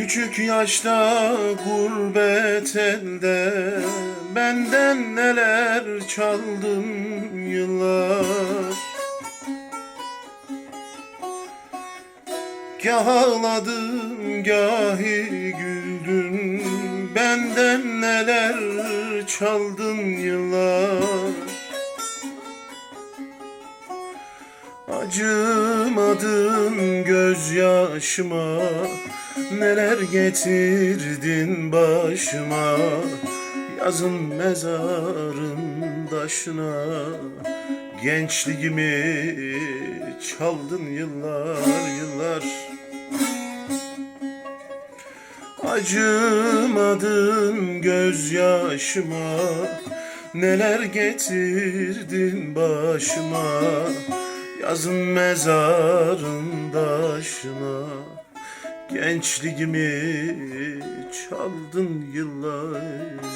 Küçük yaşta gurbet elde Benden neler çaldın yıllar. Gah ağladın gahi güldün Benden neler çaldın yıllar Acımadın gözyaşıma Neler getirdin başıma? Yazın mezarın taşına Gençliğimi çaldın yıllar yıllar. Acımadın gözyaşıma Neler getirdin başıma Yazın mezarın taşına Gençliğimi çaldın yıllar